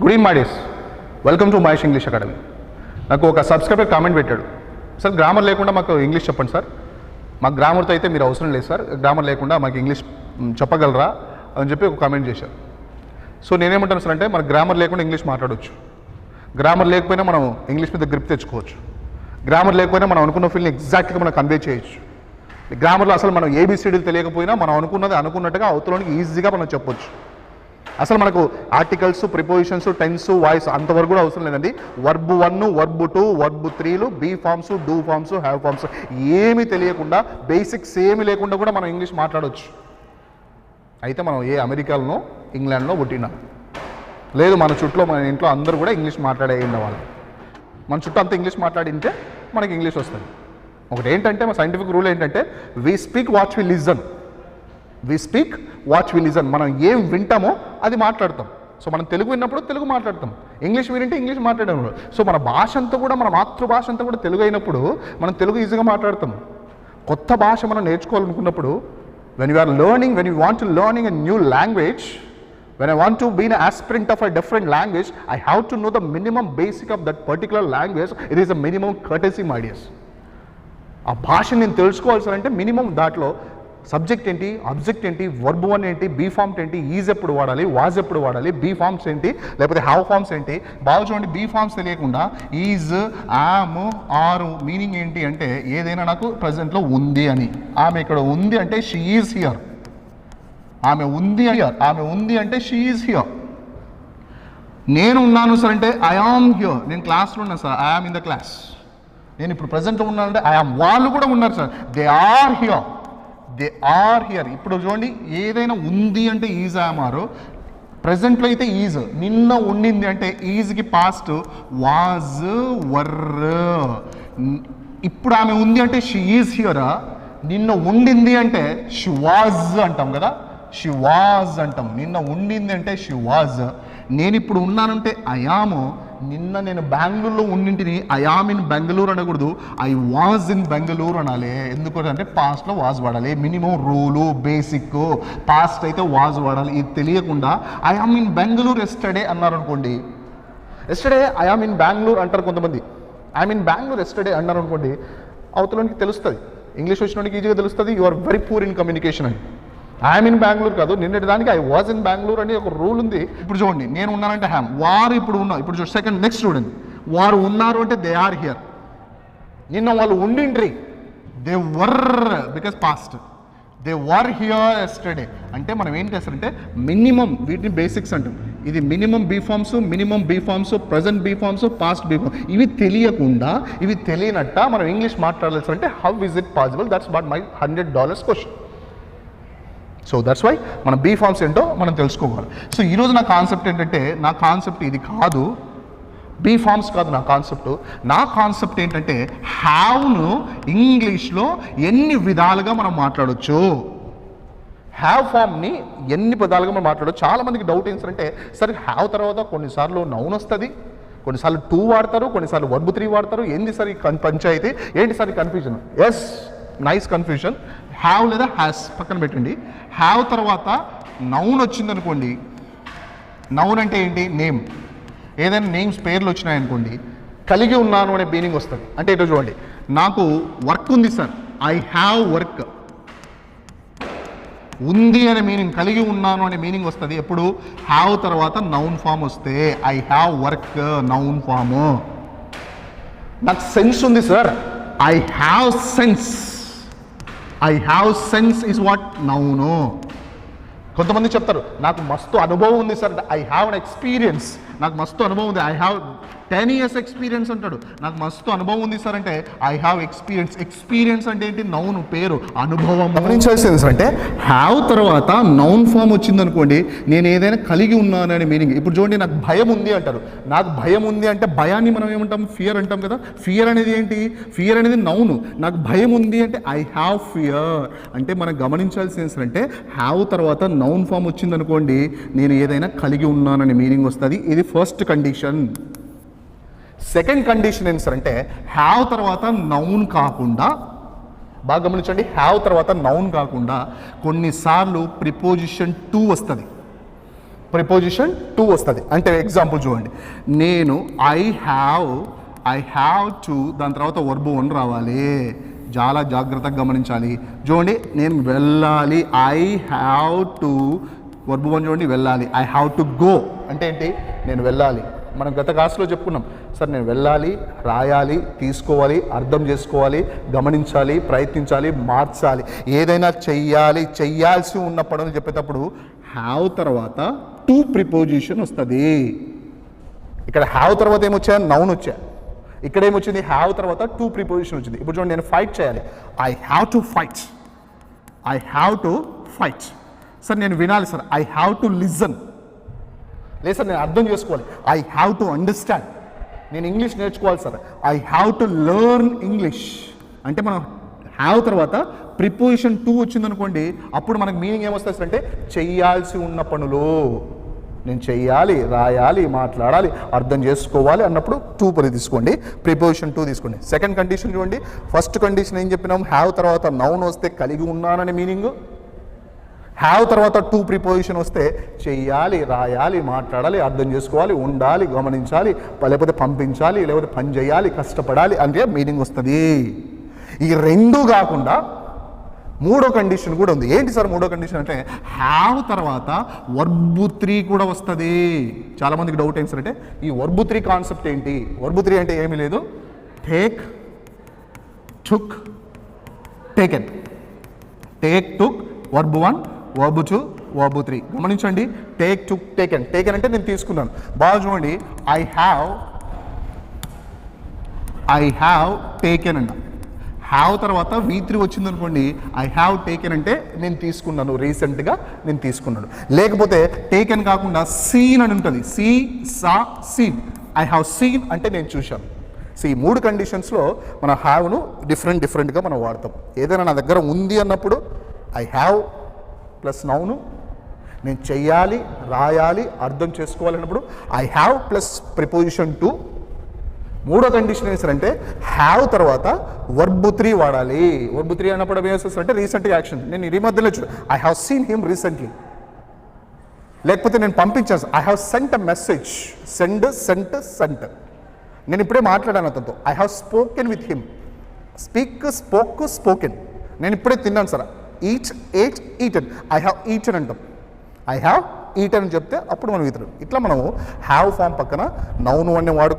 Good evening మాడీస్ welcome to Mahesh English academy నాకు ఒక subscriber comment పెట్టాడు. సార్ గ్రామర్ లేకుండా మాకు ఇంగ్లీష్ చెప్పండి సార్ మాకు గ్రామర్తో అయితే మీరు అవసరం లేదు సార్ గ్రామర్ లేకుండా మాకు ఇంగ్లీష్ చెప్పగలరా అని చెప్పి ఒక కామెంట్ చేశారు. సో నేనేమంటాను సార్ అంటే మన గ్రామర్ లేకుండా ఇంగ్లీష్ మాట్లాడవచ్చు గ్రామర్ లేకపోయినా మనం ఇంగ్లీష్ మీద గ్రిప్ తెచ్చుకోవచ్చు. గ్రామర్ లేకపోయినా మనం అనుకున్న ఫీల్ని ఎగ్జాక్ట్గా మనం కన్వే చేయొచ్చు. గ్రామర్లో అసలు మనం ఏబీసీడీలు తెలియకపోయినా మనం అనుకున్నది అనుకున్నట్టుగా అవతలోనికి ఈజీగా మనం చెప్పొచ్చు. అసలు మనకు ఆర్టికల్స్ ప్రిపోజిషన్స్ టెన్స్ వాయిస్ అంతవరకు కూడా అవసరం లేదండి. Verb one verb two verb త్రీలు be forms do forms have forms ఏమీ తెలియకుండా బేసిక్స్ ఏమీ లేకుండా కూడా మనం ఇంగ్లీష్ మాట్లాడవచ్చు అయితే మనం ఏ అమెరికాలోనో ఇంగ్లాండ్లో పుట్టినా లేదు మన చుట్టూ మన ఇంట్లో అందరూ కూడా ఇంగ్లీష్ మాట్లాడే వాళ్ళు. మన చుట్టూ అంతా ఇంగ్లీష్ మాట్లాడింటే మనకి ఇంగ్లీష్ వస్తుంది. ఒకటి ఏంటంటే మా సైంటిఫిక్ రూల్ ఏంటంటే we speak what we listen we speak what we listen మనం ఏం వింటామో అది మాట్లాడతాం. సో మనం తెలుగు విన్నప్పుడు తెలుగు మాట్లాడతాం. ఇంగ్లీష్ వీరింటే ఇంగ్లీష్ మాట్లాడడం. సో మన భాష అంతా కూడా మన మాతృభాష అంతా కూడా తెలుగు అయినప్పుడు మనం తెలుగు ఈజీగా మాట్లాడతాం. కొత్త భాష మనం నేర్చుకోవాలనుకున్నప్పుడు when you are learning when you want to learning a new language when I want to be an aspirant of a different language I have to know the minimum basic of that particular language it is a minimum courtesy మైడియస్ ఆ భాష నేను తెలుసుకోవాల్సి అంటే minimum దాంట్లో subject ఏంటి? Object ఏంటి? Verb one ఏంటి? Be forms ఏంటి? ఈజ్ ఎప్పుడు వాడాలి? వాజ్ ఎప్పుడు వాడాలి? బీ ఫార్మ్స్ ఏంటి? లేకపోతే హ్యావ్ ఫార్మ్స్ ఏంటి? బాగా చూడండి బీ ఫార్మ్స్ తెలియకుండా ఈజ్ ఆమ్ ఆరు మీనింగ్ ఏంటి అంటే ఏదైనా నాకు ప్రజెంట్లో ఉంది అని. ఆమె ఇక్కడ ఉంది అంటే షీ ఈజ్ హియర్ ఆమె ఉంది హియర్ ఆమె ఉంది అంటే షీ ఈజ్ హియర్ నేను ఉన్నాను సార్ అంటే ఐ ఆమ్ హియర్ నేను క్లాస్లో ఉన్నాను sir I am in the class నేను ఇప్పుడు ప్రజెంట్లో ఉన్నానంటే ఐ ఆమ్ వాళ్ళు కూడా ఉన్నారు sir they are here they are here. ఇప్పుడు చూడండి ఏదైనా ఉంది అంటే ఈజ్ ఆమారు ప్రజెంట్లో అయితే ఈజ్. నిన్న ఉండింది అంటే ఈజ్కి పాస్ట్ వాజ్ వర్ ఇప్పుడు ఆమె ఉంది అంటే షీ ఈజ్ హియర్ నిన్న ఉండింది అంటే షీ వాజ్ అంటాం కదా? షీ వాజ్ అంటాం. నిన్న ఉండింది అంటే షీ వాజ్ నేను ఇప్పుడు ఉన్నానంటే అయాము నిన్న నేను బెంగళూరులో ఉన్నింటిని ఐ ఆమ్ ఇన్ బెంగళూరు అనకూడదు. ఐ వాజ్ ఇన్ బెంగళూరు అనాలి. ఎందుకు అంటే పాస్ట్లో వాజ్ వాడాలి. మినిమం రూలు బేసిక్ పాస్ట్ అయితే వాజ్ వాడాలి. ఇది తెలియకుండా I am in Bengaluru yesterday అన్నారు అనుకోండి ఎస్టర్డే ఆమ్ ఇన్ బెంగళూరు అంటారు కొంతమంది. ఐ మీన్ బెంగళూరు ఎస్టర్డే అన్నారు అనుకోండి అవతలనికి తెలుస్తుంది. ఇంగ్లీష్ వచ్చినోడికి ఈజీగా తెలుస్తుంది. You are very poor in communication అని. ఐఎమ్ ఇన్ బెంగళూరు కాదు నిన్నటి దానికి ఐ వాజ్ ఇన్ బెంగళూరు అని ఒక రూల్ ఉంది. ఇప్పుడు చూడండి నేను ఉన్నానంటే హ్యామ్ వారు ఇప్పుడు ఉన్నారు ఇప్పుడు చూడండి సెకండ్ నెక్స్ట్ చూడండి వారు ఉన్నారు అంటే దే ఆర్ హియర్ నిన్న వాళ్ళు ఉండిండ్రి. They were because past they were here yesterday అంటే మనం ఏం చేస్తారంటే మినిమం వీటిని బేసిక్స్ అంటాం. ఇది minimum be forms minimum be forms present be forms past be form ఇవి తెలియకుండా ఇవి తెలియనట్ట మనం ఇంగ్లీష్ మాట్లాడాల్సి అంటే how is it possible that's what my hundred dollars question so that's why మన బీ ఫార్మ్స్ ఏంటో మనం తెలుసుకోవాలి. సో ఈరోజు నా కాన్సెప్ట్ ఏంటంటే నా కాన్సెప్ట్ ఇది కాదు. బీ ఫార్మ్స్ కాదు నా కాన్సెప్ట్ నా కాన్సెప్ట్ ఏంటంటే హ్యావ్ను ఇంగ్లీష్లో ఎన్ని విధాలుగా మనం మాట్లాడవచ్చు హ్యావ్ ఫామ్ని ఎన్ని పదాలుగా మనం మాట్లాడవచ్చు చాలామందికి డౌట్ ఏంటంటే సరే హ్యావ్ తర్వాత కొన్నిసార్లు నౌన్ వస్తుంది. కొన్నిసార్లు టూ వాడతారు కొన్నిసార్లు వన్ త్రీ వాడతారు. ఏంది సార్ పంచాయితీ పంచాయతీ? ఏంటి sir confusion yes nice confusion have లేదా హ్యాస్ పక్కన పెట్టండి. హ్యావ్ తర్వాత నౌన్ వచ్చిందనుకోండి. నౌన్ అంటే ఏంటి? నేమ్ ఏదైనా నేమ్స్ పేర్లు వచ్చినాయనుకోండి. కలిగి ఉన్నాను అనే మీనింగ్ వస్తుంది. అంటే ఇటు చూడండి. నాకు వర్క్ ఉంది సార్. ఐ హ్యావ్ వర్క్ ఉంది అనే మీనింగ్ కలిగి ఉన్నాను అనే మీనింగ్ వస్తుంది. ఎప్పుడు? హ్యావ్ తర్వాత నౌన్ ఫామ్ వస్తే I have work noun form నాకు సెన్స్ ఉంది sir. I have sense I have sense is what noun కొంతమంది చెప్తారు నాకు మస్తు అనుభవం ఉంది sir I have an experience నాకు మస్తు అనుభవం ఉంది. I have ten years experience అంటాడు. నాకు మస్తు అనుభవం ఉంది సార్ అంటే ఐ హ్యావ్ ఎక్స్పీరియన్స్ ఎక్స్పీరియన్స్ అంటే ఏంటి? నౌన్ పేరు అనుభవం గమనించాల్సింది సార్ అంటే హ్యావ్ తర్వాత నౌన్ ఫామ్ వచ్చింది అనుకోండి నేను ఏదైనా కలిగి ఉన్నాను అనే మీనింగ్ ఇప్పుడు చూడండి నాకు భయం ఉంది అంటారు నాకు భయం ఉంది అంటే భయాన్ని మనం ఏమంటాం? ఫియర్ అంటాం కదా. ఫియర్ అనేది ఏంటి? ఫియర్ అనేది నౌను నాకు భయం ఉంది అంటే ఐ హ్యావ్ ఫియర్ అంటే మనం గమనించాల్సింది సార్ అంటే హ్యావ్ తర్వాత నౌన్ ఫామ్ వచ్చింది అనుకోండి నేను ఏదైనా కలిగి ఉన్నాననే మీనింగ్ వస్తుంది. ఇది ఫస్ట్ కండిషన్ సెకండ్ కండిషన్ ఏంటి సార్ అంటే హ్యావ్ తర్వాత నౌన్ కాకుండా బాగా గమనించండి హ్యావ్ తర్వాత నౌన్ కాకుండా కొన్నిసార్లు ప్రిపోజిషన్ టూ వస్తుంది. ప్రిపోజిషన్ టూ వస్తుంది. అంటే ఎగ్జాంపుల్ చూడండి. నేను I have I have to దాని తర్వాత వర్బు వన్ రావాలి. చాలా జాగ్రత్తగా గమనించాలి. చూడండి నేను వెళ్ళాలి. I have to verb one చూడండి వెళ్ళాలి. ఐ హ్యావ్ టు గో అంటే ఏంటి? నేను వెళ్ళాలి. మనం గత క్లాస్లో చెప్పుకున్నాం. సార్ నేను వెళ్ళాలి రాయాలి తీసుకోవాలి అర్థం చేసుకోవాలి గమనించాలి ప్రయత్నించాలి మార్చాలి. ఏదైనా చెయ్యాలి చెయ్యాల్సి ఉన్న పనులు చెప్పేటప్పుడు హ్యావ్ తర్వాత టు ప్రిపోజిషన్ వస్తుంది. ఇక్కడ హ్యావ్ తర్వాత ఏమొచ్చా? నౌన్ వచ్చా. ఇక్కడ ఏమొచ్చింది? హ్యావ్ తర్వాత టూ ప్రిపోజిషన్ వచ్చింది. ఇప్పుడు చూడండి నేను ఫైట్ చేయాలి. I have to fight I have to fight sir నేను వినాలి sir. I have to listen లేదు సార్ నేను అర్థం చేసుకోవాలి. ఐ హ్యావ్ టు అండర్స్టాండ్ నేను ఇంగ్లీష్ నేర్చుకోవాలి sir. I have to learn English అంటే మనం హ్యావ్ తర్వాత ప్రిపోజిషన్ టూ వచ్చిందనుకోండి అప్పుడు మనకు మీనింగ్ ఏమొస్తుంది సార్ అంటే చెయ్యాల్సి ఉన్న పనులు. నేను చెయ్యాలి రాయాలి మాట్లాడాలి అర్థం చేసుకోవాలి అన్నప్పుడు టూ పని తీసుకోండి. ప్రిపోజిషన్ టూ తీసుకోండి. సెకండ్ కండిషన్ చూడండి. ఫస్ట్ కండిషన్ ఏం చెప్పినాం? హ్యావ్ తర్వాత నౌన్ వస్తే కలిగి ఉన్నానని మీనింగ్ హ్యావ్ తర్వాత టూ ప్రిపోజిషన్ వస్తే చెయ్యాలి రాయాలి మాట్లాడాలి అర్థం చేసుకోవాలి ఉండాలి గమనించాలి లేకపోతే పంపించాలి లేకపోతే పని చేయాలి కష్టపడాలి అంటే మీనింగ్ వస్తుంది. ఈ రెండు కాకుండా మూడో కండిషన్ కూడా ఉంది. ఏంటి సార్ మూడో కండిషన్ అంటే హ్యావ్ తర్వాత వర్బు త్రీ కూడా వస్తుంది. చాలామందికి డౌట్ ఏంటి సార్ అంటే ఈ వర్బు త్రీ కాన్సెప్ట్ ఏంటి? వర్బు త్రీ అంటే ఏమీ లేదు. Take took taken take took verb one verb two verb three గమనించండి టేక్ టు టేకెన్ టేకెన్ అంటే నేను తీసుకున్నాను. బాగా చూడండి. I have I have taken అన్న హ్యావ్ తర్వాత వీ త్రీ వచ్చింది అనుకోండి. ఐ హ్యావ్ టేకెన్ అంటే నేను తీసుకున్నాను. రీసెంట్గా నేను తీసుకున్నాను. లేకపోతే టేకెన్ కాకుండా సీన్ అని ఉంటుంది. See saw seen I have seen అంటే నేను చూశాను. సో ఈ మూడు కండిషన్స్లో మన హ్యావ్ను డిఫరెంట్ డిఫరెంట్గా మనం వాడతాం. ఏదైనా నా దగ్గర ఉంది అన్నప్పుడు ఐ హ్యావ్ ప్లస్ నౌను. నేను చెయ్యాలి రాయాలి అర్థం చేసుకోవాలన్నప్పుడు I have plus preposition to మూడో కండిషన్ ఏంటంటే హ్యావ్ తర్వాత వర్బు త్రీ వాడాలి. వర్బు త్రీ అన్నప్పుడు ఏం చేస్తుంది అంటే రీసెంట్గా యాక్షన్ నేను ఈ మధ్యలో చూ I have seen him recently లేకపోతే నేను పంపించాను I have sent a message send sent sent నేను ఇప్పుడే మాట్లాడాను అతనితో. I have spoken with him speak spoke spoken నేను ఇప్పుడే తిన్నాను sir. Eat ate eaten I have eaten అంటాం. ఐ హ్యావ్ ఈటన్ అని చెప్తే అప్పుడు మనం ఇతరు ఇట్లా మనము హ్యావ్ ఫామ్ పక్కన నౌను అనే వాడుకు